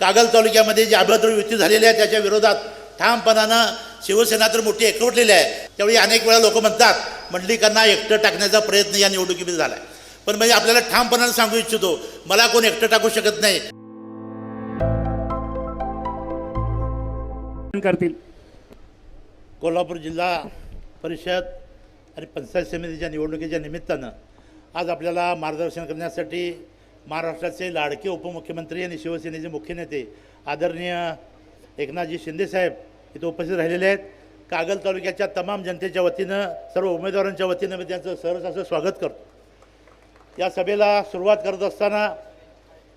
कागल तालुक्यामध्ये जी अभद्र युती झालेली आहे त्याच्या विरोधात ठामपणानं शिवसेना तर मोठी एकवटलेली आहे. त्यावेळी अनेक वेळा लोक म्हणतात मंडलिकांना एकटं टाकण्याचा प्रयत्न या निवडणुकीमध्ये झाला आहे पण म्हणजे आपल्याला ठामपणानं सांगू इच्छितो मला कोण एकटं टाकू शकत नाही. करतील? कोल्हापूर जिल्हा परिषद आणि पंचायत समितीच्या निवडणुकीच्या निमित्तानं आज आपल्याला मार्गदर्शन करण्यासाठी महाराष्ट्राचे लाडके उपमुख्यमंत्री आणि शिवसेनेचे मुख्य नेते आदरणीय एकनाथजी शिंदेसाहेब इथं उपस्थित राहिलेले आहेत. कागल तालुक्याच्या तमाम जनतेच्या वतीनं सर्व उमेदवारांच्या वतीनं मी त्यांचं सहज असं स्वागत करतो. या सभेला सुरुवात करत असताना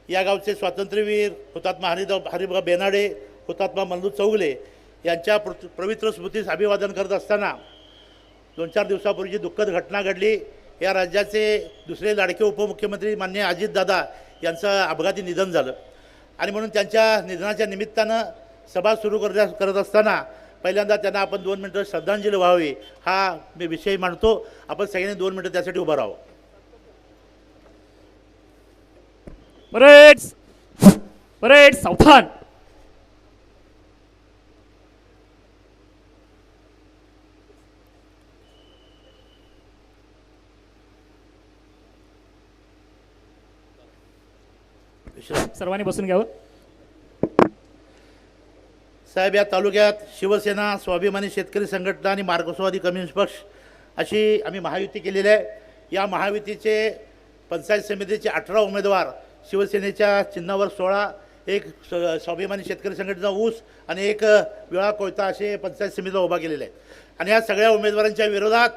या गावचे स्वातंत्र्यवीर हुतात्मा हरिदा हरिभा बेनाडे हुतात्मा मल्लू चौगले यांच्या पवित्र स्मृतीस अभिवादन करत असताना दोन चार दिवसापूर्वी जी दुःखद घटना घडली या राज्याचे दुसरे लाडके उपमुख्यमंत्री मान्य अजितदादा यांचं अपघाती निधन झालं. आणि म्हणून त्यांच्या निधनाच्या निमित्तानं सभा सुरू करण्या करत असताना पहिल्यांदा त्यांना आपण दोन मिनटं श्रद्धांजली व्हावी हा मी विषय मांडतो. आपण सगळ्यांनी दोन मिनटं त्यासाठी उभं राहावं. बरेच बरेच सावधान सर्वांनी बसून घ्यावं. साहेब या तालुक्यात शिवसेना स्वाभिमानी शेतकरी संघटना आणि मार्गस्वादी कम्युनिस्ट पक्ष अशी आम्ही महायुती केलेली आहे. या महायुतीचे पंचायत समितीचे अठरा उमेदवार शिवसेनेच्या चिन्हावर सोळा एक स- स्वाभिमानी शेतकरी संघटना ऊस आणि एक विळा कोयता असे पंचायत समितीला उभा केलेले आहेत. आणि या सगळ्या उमेदवारांच्या विरोधात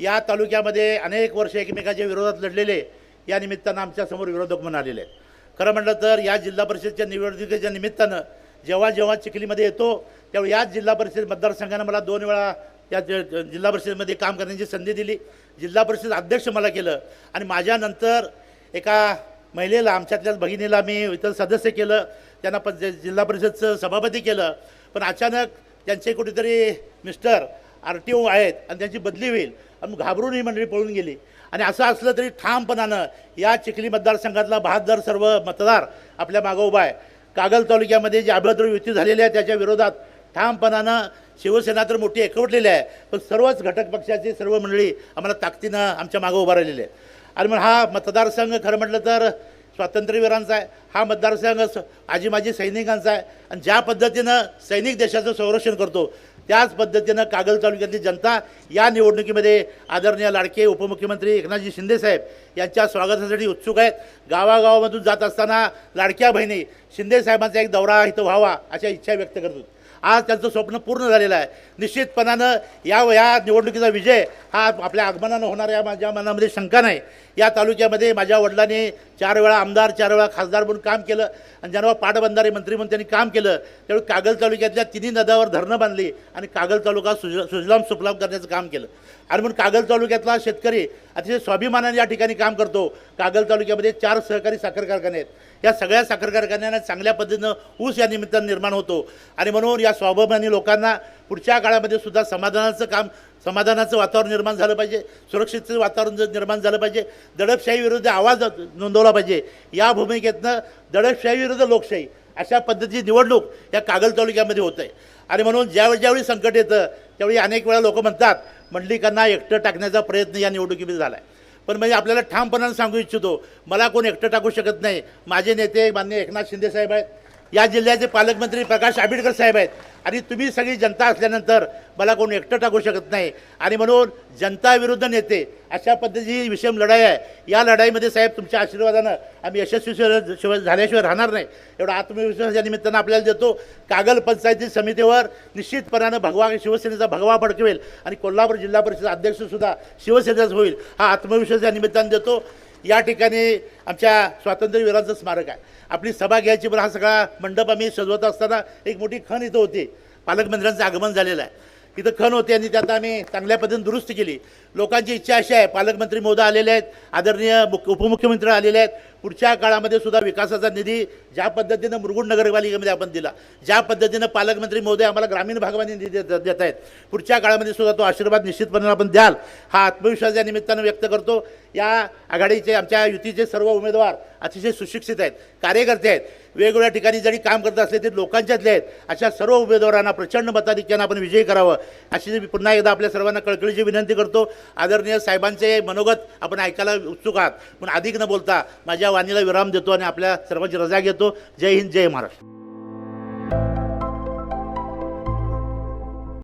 या तालुक्यामध्ये अनेक वर्ष एकमेकाच्या विरोधात लढलेले या निमित्तानं आमच्यासमोर विरोधक म्हणून आलेले आहेत. खरं म्हटलं तर या जिल्हा परिषदच्या निवडणुकीच्या निमित्तानं जेव्हा जेव्हा चिखलीमध्ये येतो त्यावेळी याच जिल्हा परिषद मतदारसंघानं मला दोन वेळा या जिल्हा परिषदेमध्ये काम करण्याची संधी दिली. जिल्हा परिषद अध्यक्ष मला केलं. आणि माझ्यानंतर एका महिलेला आमच्यातल्याच भगिनीला मी इतर सदस्य केलं. त्यांना पण जे- जिल्हा परिषदचं सभापती केलं. पण अचानक त्यांचे कुठेतरी मिस्टर आर टी ओ आहेत आणि त्यांची बदली होईल. आणि घाबरून ही मंडळी पळून गेली. आणि असं असलं तरी ठामपणानं या चिखली मतदारसंघातला बहादर सर्व मतदार आपल्या मागं उभा आहे. कागल तालुक्यामध्ये जी अभद्र युती झालेली आहे त्याच्या विरोधात ठामपणानं शिवसेना तर मोठी एकवटलेली आहे पण सर्वच घटक पक्षाची सर्व मंडळी आम्हाला ताकदीनं आमच्या मागं उभा राहिलेली आहे आणि मग हा मतदारसंघ खरं म्हटलं तर स्वातंत्र्यवीरांचा आहे. हा मतदारसंघ आजी माजी सैनिकांचा आहे. आणि ज्या पद्धतीनं सैनिक देशाचं संरक्षण करतो त्याच पद्धतीनं कागल तालुक्यातली जनता या निवडणुकीमध्ये आदरणीय लाडके उपमुख्यमंत्री एकनाथजी शिंदेसाहेब यांच्या स्वागतासाठी उत्सुक आहेत. गावागावामधून जात असताना लाडक्या बहिणी शिंदेसाहेबांचा एक दौरा इथं व्हावा अशा इच्छा व्यक्त करतो. आज त्यांचं स्वप्न पूर्ण झालेलं आहे. निश्चितपणानं या या निवडणुकीचा विजय हा आपल्या आगमनानं होणार या माझ्या मनामध्ये शंका नाही. या तालुक्यामध्ये माझ्या वडिलांनी चार वेळा आमदार चार वेळा खासदार म्हणून काम केलं आणि ज्यांना पाटबंधारे मंत्री म्हणून त्यांनी काम केलं त्यावेळी कागल तालुक्यातल्या तिन्ही नद्यावर धरणं बांधली आणि कागल तालुका सुज सुजलाम सुफलाम करण्याचं काम केलं. आणि म्हणून कागल तालुक्यातला शेतकरी अतिशय स्वाभिमानाने या ठिकाणी काम करतो. कागल तालुक्यामध्ये चार सहकारी साखर कारखाने आहेत. या सगळ्या साखर कारखान्यांना चांगल्या पद्धतीनं ऊस या निमित्तानं निर्माण होतो. आणि म्हणून या स्वाभिमानी लोकांना पुढच्या काळामध्ये सुद्धा समाधानाचं काम समाधानाचं वातावरण निर्माण झालं पाहिजे सुरक्षितचं वातावरण निर्माण झालं पाहिजे दडपशाही विरुद्ध आवाज नोंदवला पाहिजे या भूमिकेतनं दडपशाही विरुद्ध लोकशाही अशा पद्धतीची निवडणूक या कागल तालुक्यामध्ये होत आहे आणि म्हणून ज्यावेळी ज्यावेळी संकट येतं त्यावेळी अनेक वेळा लोक म्हणतात मंडलिकांना एकटं टाकण्याचा प्रयत्न या निवडणुकीमध्ये झाला आहे पण म्हणजे आपल्याला ठामपणानं सांगू इच्छितो मला कोण एकटं टाकू शकत नाही? माझे नेते मान्य एकनाथ शिंदे साहेब आहेत या जिल्ह्याचे पालकमंत्री प्रकाश आंबेडकर साहेब आहेत. आणि तुम्ही सगळी जनता असल्यानंतर मला कोण एकटं टाकू शकत नाही. आणि म्हणून जनता विरुद्ध नेते अशा पद्धतीची विषम लढाई आहे. या लढाईमध्ये साहेब तुमच्या आशीर्वादानं आम्ही यशस्वी शिवाय- झाल्याशिवाय राहणार नाही. एवढा आत्मविश्वासाच्या निमित्तानं आपल्याला देतो. कागल पंचायती समितीवर निश्चितपणानं भगवा शिवसेनेचा भगवा फडकवेल. आणि कोल्हापूर जिल्हा परिषद अध्यक्षसुद्धा शिवसेनेचाच होईल. हा आत्मविश्वास या निमित्तानं देतो. या ठिकाणी आमच्या स्वातंत्र्यवीरांचं स्मारक आहे. आपली सभा घ्यायची पण हा सगळा मंडप आम्ही सजवत असताना एक मोठी खण इथं होती. पालकमंत्र्यांचं आगमन झालेलं आहे. इथं खण होते आणि त्यात आम्ही चांगल्या पद्धतीने दुरुस्ती केली. लोकांची इच्छा अशी आहे. पालकमंत्री मोदा आलेले आहेत. आदरणीय मुख्य उपमुख्यमंत्री आलेले आहेत. पुढच्या काळामध्ये सुद्धा विकासाचा निधी ज्या पद्धतीनं मुरगुड नगरपालिकेमध्ये आपण दिला ज्या पद्धतीनं पालकमंत्री महोदय आम्हाला ग्रामीण भागामध्ये निधी देत देत आहेत पुढच्या काळामध्ये सुद्धा तो आशीर्वाद निश्चितपणे आपण द्याल हा आत्मविश्वास या निमित्तानं व्यक्त करतो. या आघाडीचे आमच्या युतीचे सर्व उमेदवार अतिशय सुशिक्षित आहेत कार्यकर्ते आहेत वेगवेगळ्या ठिकाणी जरी काम करत असले ते लोकांच्यातले आहेत अशा सर्व उमेदवारांना प्रचंड मताधिक्यानं आपण विजयी करावं. अशी पुन्हा एकदा आपल्या सर्वांना कळकळीची विनंती करतो. आदरणीय साहेबांचे मनोगत आपण ऐकायला उत्सुक आहात. पण अधिक न बोलता माझ्या वाणीला विराम देतो आणि आपल्या सर्वांची रजा घेतो. जय हिंद जय महाराष्ट्र.